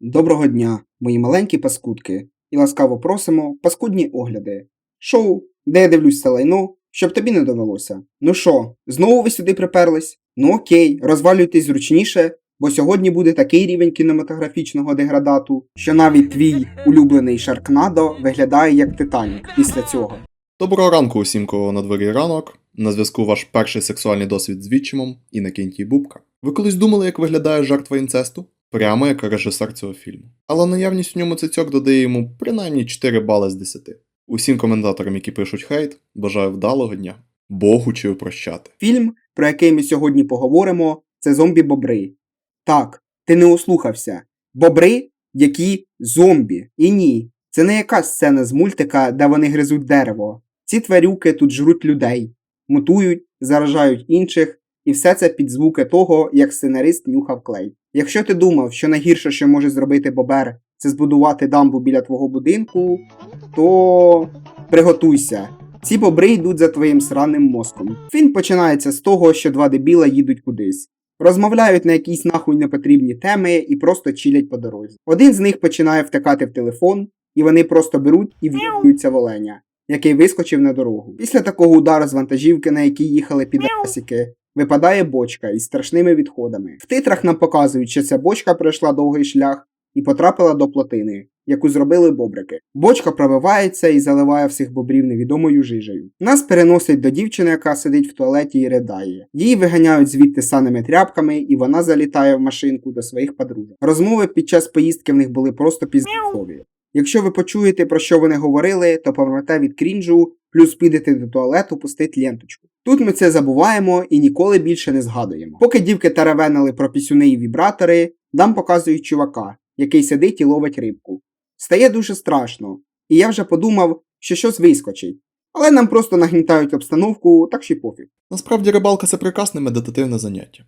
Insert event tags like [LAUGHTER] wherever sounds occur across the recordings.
Доброго дня, мої маленькі паскудки, і ласкаво просимо паскудні огляди. Шоу, де я дивлюсь це лайно, щоб тобі не довелося. Ну що, знову ви сюди приперлись? Ну окей, розвалюйтесь зручніше, бо сьогодні буде такий рівень кінематографічного деградату, що навіть твій улюблений Шаркнадо виглядає як Титанік після цього. Доброго ранку усім, кого на дворі ранок. На зв'язку ваш перший сексуальний досвід з відчимом і на кінті Бубка. Ви колись думали, як виглядає жертва інцесту? Прямо як режисер цього фільму. Але наявність у ньому цицьок додає йому принаймні 4 бали з 10. Усім коментаторам, які пишуть хейт, бажаю вдалого дня. Богу чи прощати. Фільм, про який ми сьогодні поговоримо, це зомбі-бобри. Так, ти не ослухався. Бобри, які зомбі. І ні, це не якась сцена з мультика, де вони гризуть дерево. Ці тварюки тут жруть людей, мутують, заражають інших, і все це під звуки того, як сценарист нюхав клей. Якщо ти думав, що найгірше, що може зробити Бобер, це збудувати дамбу біля твого будинку, то приготуйся. Ці бобри йдуть за твоїм сраним мозком. Фільм починається з того, що два дебіла їдуть кудись. Розмовляють на якісь нахуй непотрібні теми і просто чилять по дорозі. Один з них починає втикати в телефон, і вони просто беруть і в'їбуються в оленя, який вискочив на дорогу. Після такого удару з вантажівки, на якій їхали підасіки, випадає бочка із страшними відходами. В титрах нам показують, що ця бочка пройшла довгий шлях і потрапила до плотини, яку зробили бобрики. Бочка пробивається і заливає всіх бобрів невідомою жижею. Нас переносить до дівчини, яка сидить в туалеті і ридає. Її виганяють звідти саними тряпками, і вона залітає в машинку до своїх подружок. Розмови під час поїздки в них були просто піздкові. Якщо ви почуєте, про що вони говорили, то помрете від крінжу, плюс підете до туалету, пустить ленточку. Тут ми це забуваємо і ніколи більше не згадуємо. Поки дівки теревенили про пісюни і вібратори, нам показують чувака, який сидить і ловить рибку. Стає дуже страшно, і я вже подумав, що щось вискочить. Але нам просто нагнітають обстановку, так що й пофіг. Насправді рибалка це прекрасне медитативне заняття.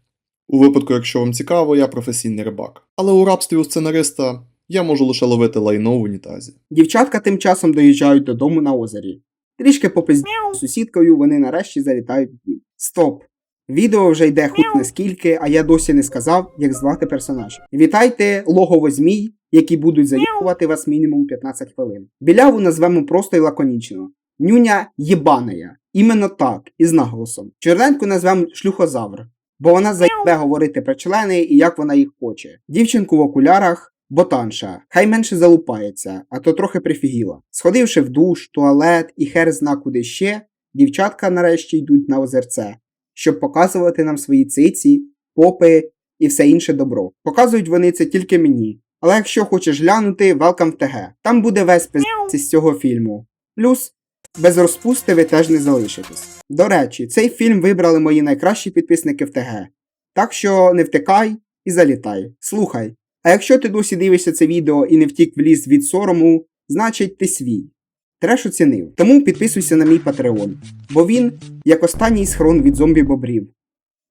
У випадку, якщо вам цікаво, я професійний рибак. Але у рабстві у сценариста я можу лише ловити лайно в унітазі. Дівчатка тим часом доїжджають додому на озері. Трішки попизділи з сусідкою, вони нарешті залітають в дім. Стоп! Відео вже йде хуй не скільки, а я досі не сказав, як звати персонажа. Вітайте логово змій, які будуть заїхувати вас мінімум 15 хвилин. Біляву назвемо просто і лаконічно. Нюня єбаная. Іменно так, із наголосом. Чорненьку назвемо шлюхозавр, бо вона заїбе говорити про члени і як вона їх хоче. Дівчинку в окулярах Ботанша, хай менше залупається, а то трохи прифігіла. Сходивши в душ, туалет і хер зна куди ще, дівчатка нарешті йдуть на озерце, щоб показувати нам свої циці, попи і все інше добро. Показують вони це тільки мені. Але якщо хочеш глянути, welcome в ТГ. Там буде весь пиздець з цього фільму. Плюс, без розпусти ви теж не залишитесь. До речі, цей фільм вибрали мої найкращі підписники в ТГ. Так що не втикай і залітай. Слухай. А якщо ти досі дивишся це відео і не втік в ліс від сорому, значить ти свій. Треш оцінив. Тому підписуйся на мій Patreon, бо він як останній схрон від зомбі-бобрів.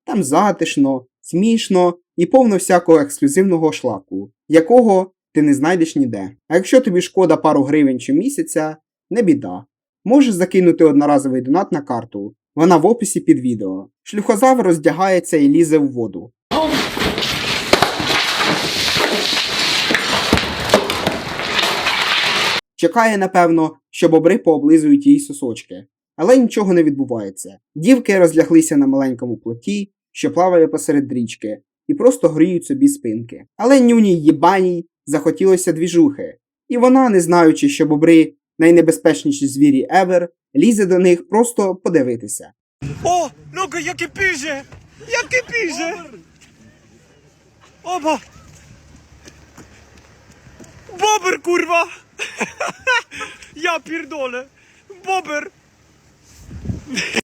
Там затишно, смішно і повно всякого ексклюзивного шлаку, якого ти не знайдеш ніде. А якщо тобі шкода пару гривень щомісяця, не біда. Можеш закинути одноразовий донат на карту. Вона в описі під відео. Шлюхозавр роздягається і лізе в воду. Чекає, напевно, що бобри пооблизують їй сосочки. Але нічого не відбувається. Дівки розляглися на маленькому плоті, що плаває посеред річки, і просто гріють собі спинки. Але нюні їбаній захотілося двіжухи, і вона, не знаючи, що бобри найнебезпечніші звірі Евер, лізе до них просто подивитися. О, ну-ка, яке піже! Яке піже! Опа! Бобер, курва! [LAUGHS] Я пірдоле! Бобер!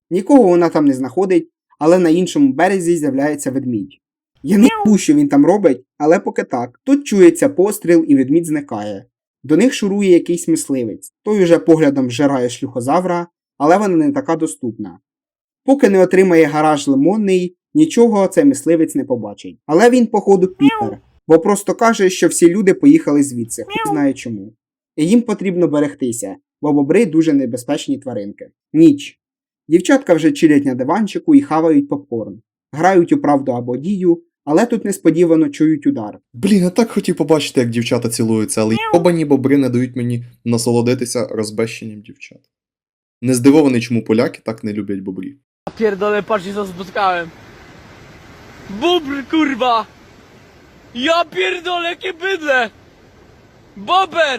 Нікого вона там не знаходить, але на іншому березі з'являється ведмідь. Я не знаю, що він там робить, але поки так. Тут чується постріл і ведмідь зникає. До них шурує якийсь мисливець. Той уже поглядом вжирає шлюхозавра, але вона не така доступна. Поки не отримає гараж лимонний, нічого цей мисливець не побачить. Але він, походу, пітер, бо просто каже, що всі люди поїхали звідси, хуй знає чому. І їм потрібно берегтися, бо бобри дуже небезпечні тваринки. Ніч. Дівчатка вже чилять на диванчику і хавають попкорн, грають у правду або дію, але тут несподівано чують удар. Блін, я так хотів побачити, як дівчата цілуються, але обані бобри не дають мені насолодитися розбещенням дівчат. Не здивований, чому поляки так не люблять бобрів. Pierdolę, patrzcie co spotkałem. Bubr, kurwa! Ja pierdolę, jakie bydle! Bober!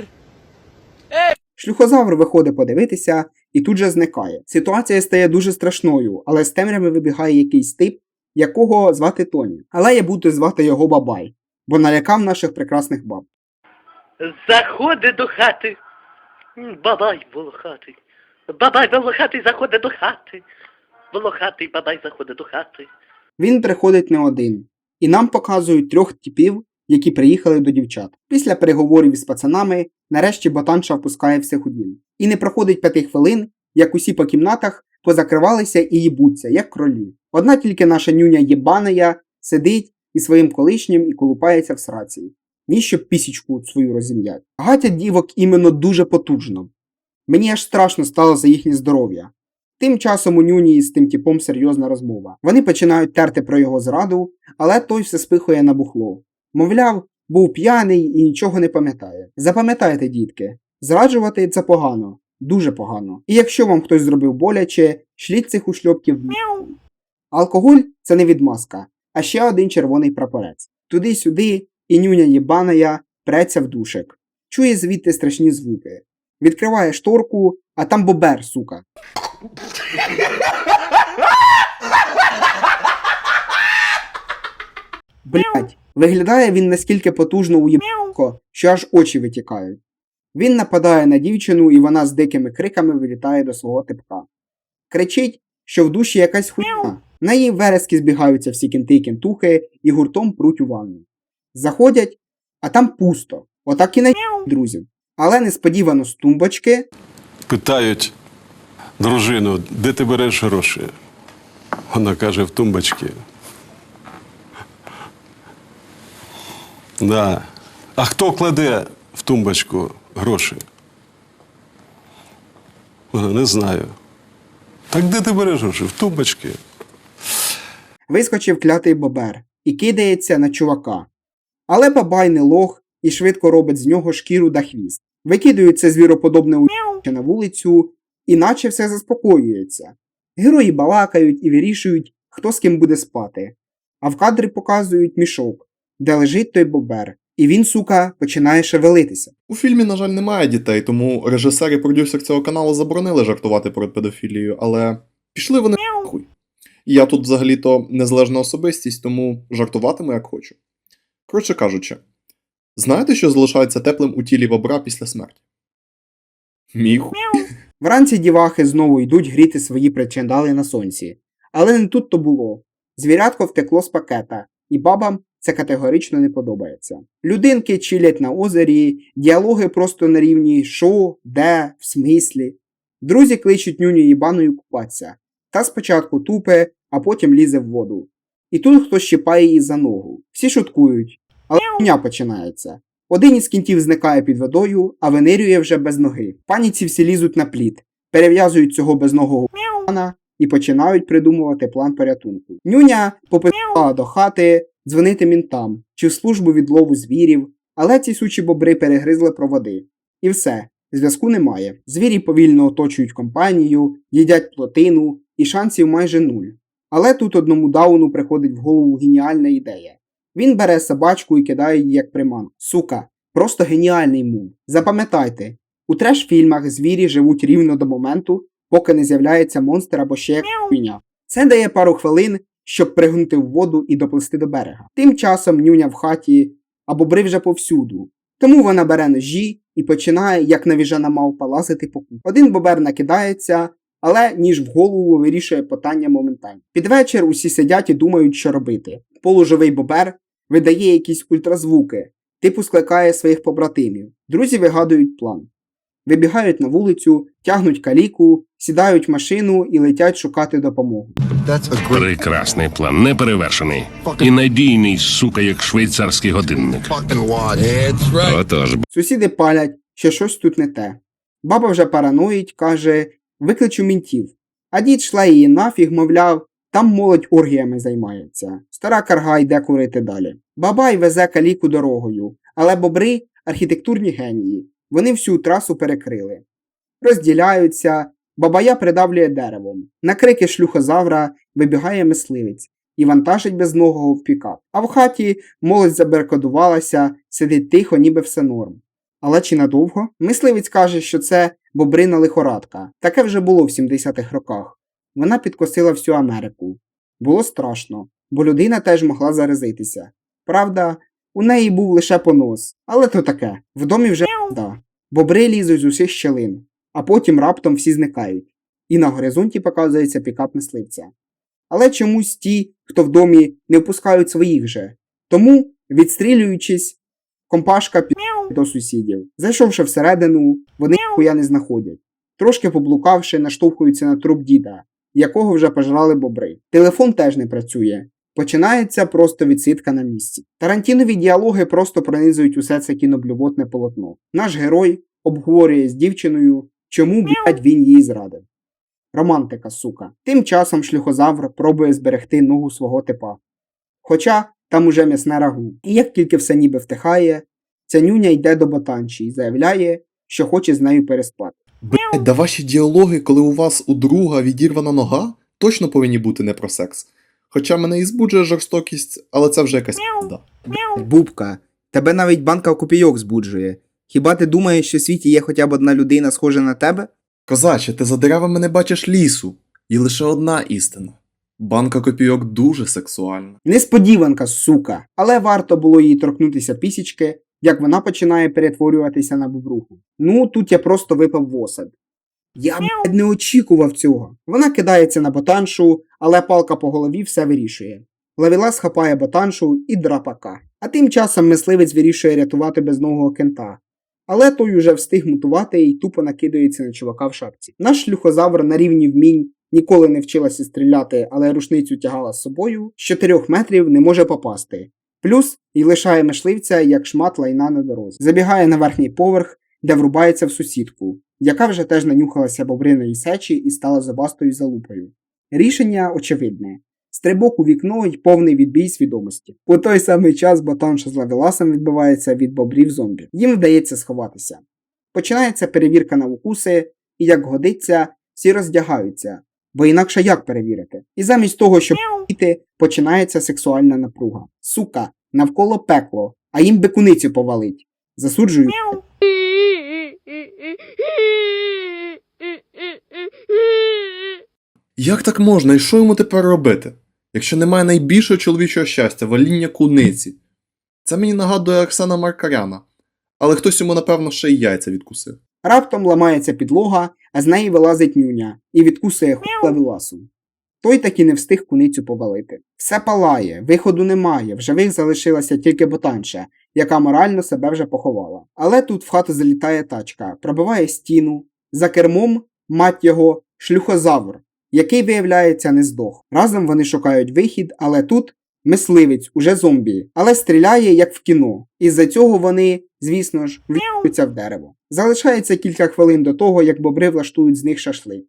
Шлюхозавр виходить подивитися і тут же зникає. Ситуація стає дуже страшною, але з темряви вибігає якийсь тип, якого звати Тоні. Але я буду звати його Бабай, бо налякав наших прекрасних баб. Заходить до хати. Бабай волохатий. Бабай волохатий заходить до хати. Волохатий бабай заходить до хати. Він приходить не один, і нам показують трьох типів, які приїхали до дівчат. Після переговорів із пацанами, нарешті ботанша впускає всіх у дім. І не проходить п'яти хвилин, як усі по кімнатах позакривалися і їбуться, як кролі. Одна тільки наша нюня єбаная сидить і своїм колишнім і колупається в сраці. Ні, щоб пісічку свою розім'ять. Гатять дівок іменно дуже потужно. Мені аж страшно стало за їхнє здоров'я. Тим часом у нюні з тим типом серйозна розмова. Вони починають терти про його зраду, але той все спихує на бухло. Мовляв, був п'яний і нічого не пам'ятає. Запам'ятайте, дітки, зраджувати це погано, дуже погано. І якщо вам хтось зробив боляче, шліть цих ушльопків. в м***. Алкоголь це не відмазка, а ще один червоний прапорець. Туди-сюди, і нюня єбаная преться в душик. Чує звідти страшні звуки. Відкриває шторку, а там бобер, сука. Блять, виглядає він наскільки потужно уєбко, що аж очі витікають. Він нападає на дівчину, і вона з дикими криками вилітає до свого типка. Кричить, що в душі якась хуйня. На її верески збігаються всі кінти й кентухи і гуртом пруть у ванну. Заходять, а там пусто. Отак і на друзів. Але несподівано з тумбочки Питають дружину, де ти береш гроші? Вона каже, в тумбочці. Да. А хто кладе в тумбочку гроші? Не знаю. Так де ти береш гроші? В тумбочці. вискочив клятий бобер і кидається на чувака. Але бабай не лох і швидко робить з нього шкіру да хвіст. Викидують це звіроподобне у***че на вулицю, іначе все заспокоюється. Герої балакають і вирішують, хто з ким буде спати. А в кадрі показують мішок, де лежить той бобер, і він, сука, починає шевелитися. У фільмі, на жаль, немає дітей, тому режисер і продюсер цього каналу заборонили жартувати про педофілію, але пішли вони хуй. Я тут взагалі-то незалежна особистість, тому жартуватиму як хочу. Коротше кажучи, знаєте, що залишається теплим у тілі бобра після смерті? Мій хуй. Вранці дівахи знову йдуть гріти свої причандали на сонці. Але не тут то було. Звірятко втекло з пакета, і бабам це категорично не подобається. Людинки чилять на озері, діалоги просто на рівні що, де, в смислі. Друзі кличуть нюню їбаною купатися. Та спочатку тупе, а потім лізе в воду. І тут хтось щипає її за ногу. Всі шуткують, але хуйня починається. Один із кінтів зникає під водою, а винирює вже без ноги. Паніці всі лізуть на плід, перев'язують цього безногого пана і починають придумувати план порятунку. Нюня попитала до хати дзвонити мінтам чи в службу відлову звірів, але ці сучі бобри перегризли проводи. І все, зв'язку немає. Звірі повільно оточують компанію, їдять плотину, і шансів майже нуль. Але тут одному дауну приходить в голову геніальна ідея. Він бере собачку і кидає її як приманку. Сука, просто геніальний мув. Запам'ятайте, у треш-фільмах звірі живуть рівно до моменту, поки не з'являється монстр або ще як хуйня. Це дає пару хвилин, щоб пригнути в воду і доплисти до берега. Тим часом нюня в хаті, а бобри вже повсюду. Тому вона бере ножі і починає, як навіжена мавпа, лазити по кут. Один бобер накидається, але ніж в голову вирішує питання моментально. Під вечір усі сидять і думають, що робити. Полуживий бобер видає якісь ультразвуки, типу скликає своїх побратимів. Друзі вигадують план. Вибігають на вулицю, тягнуть каліку, сідають в машину і летять шукати допомогу. Прекрасний план, неперевершений. І надійний, сука, як швейцарський годинник. Отож, Сусіди палять, що щось тут не те. Баба вже параноїть, каже, викличу мінтів. А дід шле її нафіг, мовляв, там молодь оргіями займається. Стара карга йде курити далі. Бабай везе каліку дорогою, але бобри архітектурні генії. Вони всю трасу перекрили. Розділяються, бабая придавлює деревом. На крики шлюхозавра вибігає мисливець і вантажить безногого в пікап. А в хаті молодь заберкодувалася, сидить тихо, ніби все норм. Але чи надовго? Мисливець каже, що це бобрина лихорадка. Таке вже було в 70-х роках. Вона підкосила всю Америку. Було страшно, бо людина теж могла заразитися. Правда, у неї був лише понос, але то таке. В домі вже да. Бобри лізуть з усіх щелин, а потім раптом всі зникають. І на горизонті показується пікап мисливця. Але чомусь ті, хто в домі, не впускають своїх же. Тому, відстрілюючись, компашка під до сусідів. Зайшовши всередину, вони хуя не знаходять. Трошки поблукавши, наштовхуються на труп діда, якого вже пожрали бобри. Телефон теж не працює. Починається просто відсидка на місці. Тарантінові діалоги просто пронизують усе це кіноблювотне полотно. Наш герой обговорює з дівчиною, чому блядь, він її зрадив. Романтика, сука. Тим часом шлюхозавр пробує зберегти ногу свого типа. Хоча там уже м'ясне рагу. І як тільки все ніби втихає, ця нюня йде до ботанчі і заявляє, що хоче з нею переспати. Блять, да ваші діалоги, коли у вас у друга відірвана нога, точно повинні бути не про секс. Хоча мене і збуджує жорстокість, але це вже якась пізда. Бубка, тебе навіть банка копійок збуджує. Хіба ти думаєш, що в світі є хоча б одна людина, схожа на тебе? Козаче, ти за деревами не бачиш лісу. І лише одна істина. Банка копійок дуже сексуальна. Несподіванка, сука. Але варто було їй торкнутися пісічки, як вона починає перетворюватися на бобруху. Ну, тут я просто випав в осад. Я блядь, не очікував цього. Вона кидається на ботаншу, але палка по голові все вирішує. Лавілас хапає ботаншу і драпака. А тим часом мисливець вирішує рятувати безногого кента. Але той уже встиг мутувати і тупо накидається на чувака в шапці. Наш шлюхозавр на рівні вмінь ніколи не вчилася стріляти, але рушницю тягала з собою, з 4 метрів не може попасти. Плюс і лишає мисливця як шмат лайна на дорозі. Забігає на верхній поверх, де врубається в сусідку, яка вже теж нанюхалася бобриної сечі і стала зубастою залупою. Рішення очевидне. Стрибок у вікно й повний відбій свідомості. У той самий час батонша з лавеласом відбивається від бобрів зомбі. Їм вдається сховатися. Починається перевірка на укуси, і як годиться, всі роздягаються, бо інакше як перевірити? І замість того, щоб піти, починається сексуальна напруга. Сука, навколо пекло, а їм би куницю повалить. Засуджую. Як так можна і що йому тепер робити? Якщо немає найбільшого чоловічого щастя, ваління куниці. Це мені нагадує Арсена Маркаряна, але хтось йому, напевно, ще й яйця відкусив. Раптом ламається підлога, а з неї вилазить нюня і відкусує хуй лавіласу. Той таки не встиг куницю повалити. Все палає, виходу немає, в живих залишилася тільки ботанша, яка морально себе вже поховала. Але тут в хату залітає тачка, пробиває стіну. За кермом, мать його, шлюхозавр, який, виявляється, не здох. Разом вони шукають вихід, але тут мисливець, уже зомбі, але стріляє як в кіно. Із-за цього вони, звісно ж, в'ються в дерево. Залишається кілька хвилин до того, як бобри влаштують з них шашлик.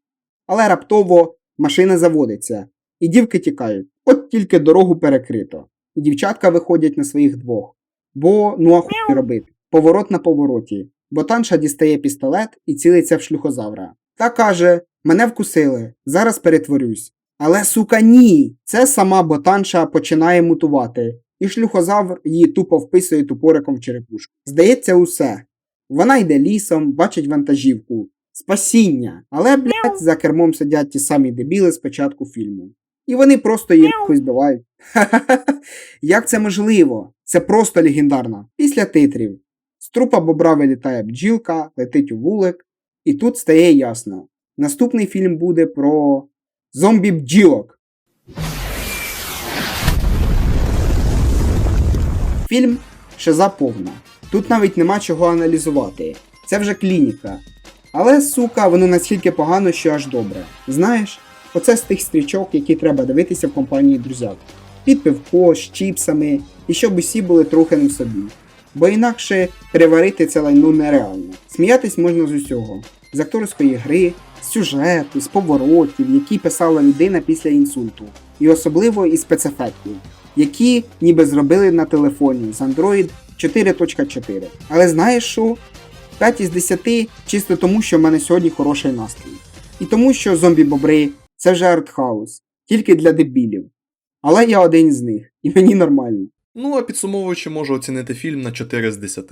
Але раптово машина заводиться, і дівки тікають. От тільки дорогу перекрито. І дівчатка виходять на своїх двох. Бо ну а хуй робити. Поворот на повороті. Ботанша дістає пістолет і цілиться в шлюхозавра. Та каже: Мене вкусили, зараз перетворюсь. Але сука, ні! Це сама ботанша починає мутувати, і шлюхозавр її тупо вписує тупориком в черепушку. Здається, усе. Вона йде лісом, бачить вантажівку. Спасіння! Але, блядь, за кермом сидять ті самі дебіли з початку фільму. І вони просто її збивають. [LAUGHS] Ха-ха-ха. Як це можливо? Це просто легендарно. Після титрів. З трупа бобра вилітає бджілка, летить у вулик, і тут стає ясно. Наступний фільм буде про зомбі бджілок. Фільм Шиза повна. Тут навіть нема чого аналізувати. Це вже клініка. Але, сука, воно настільки погано, що аж добре. Знаєш, оце з тих стрічок, які треба дивитися в компанії друзяк. Під пивко, з чіпсами, і щоб усі були трохи не в собі. Бо інакше переварити це лайно нереально. Сміятись можна з усього: з акторської гри, з сюжету, з поворотів, які писала людина після інсульту, і особливо із спецефектів, які ніби зробили на телефоні з Android 4.4. Але знаєш що? 5 із 10 чисто тому, що в мене сьогодні хороший настрій. І тому, що зомбі-бобри це вже артхаус, тільки для дебілів. Але я один з них, і мені нормально. Ну а підсумовуючи, можу оцінити фільм на 4 з 10.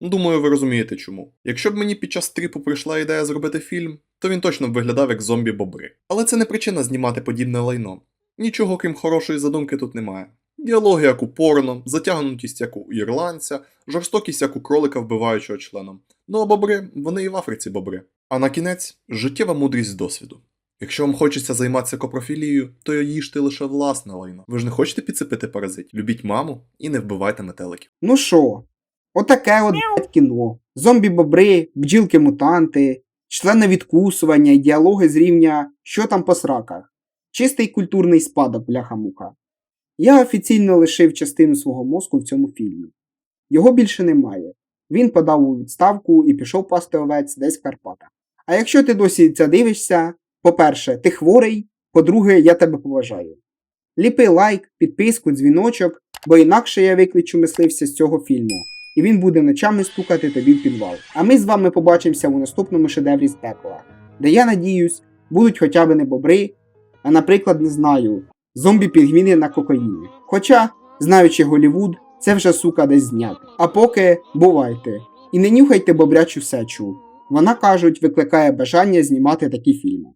Думаю, ви розумієте чому. Якщо б мені під час тріпу прийшла ідея зробити фільм, то він точно б виглядав як зомбі-бобри. Але це не причина знімати подібне лайно. Нічого крім хорошої задумки тут немає. Діалоги як у порно, затягнутість як у ірландця, жорстокість як у кролика вбиваючого членом. Ну а бобри, вони і в Африці бобри. А на кінець життєва мудрість досвіду. Якщо вам хочеться займатися копрофілією, то їжте лише власне лайно. Ви ж не хочете підцепити паразит? Любіть маму і не вбивайте метеликів. Ну що, отаке от блядь, кіно. Зомбі-бобри, бджілки-мутанти, членовідкусування і діалоги з рівня що там по сраках. Чистий культурний спадок, бляха-муха. Я офіційно лишив частину свого мозку в цьому фільмі. Його більше немає. Він подав у відставку і пішов пасти овець десь в Карпатах. А якщо ти досі це дивишся, по-перше, ти хворий, по-друге, я тебе поважаю. Ліпи лайк, підписку, дзвіночок, бо інакше я викличу мисливця з цього фільму, і він буде ночами стукати тобі в підвал. А ми з вами побачимося у наступному шедеврі з пекла, де я надіюсь, будуть хоча б не бобри, а наприклад, не знаю, зомбі-пігміни на кокаїні. Хоча, знаючи Голівуд, це вже сука десь знято. А поки бувайте. І не нюхайте бобрячу сечу. Вона кажуть, викликає бажання знімати такі фільми.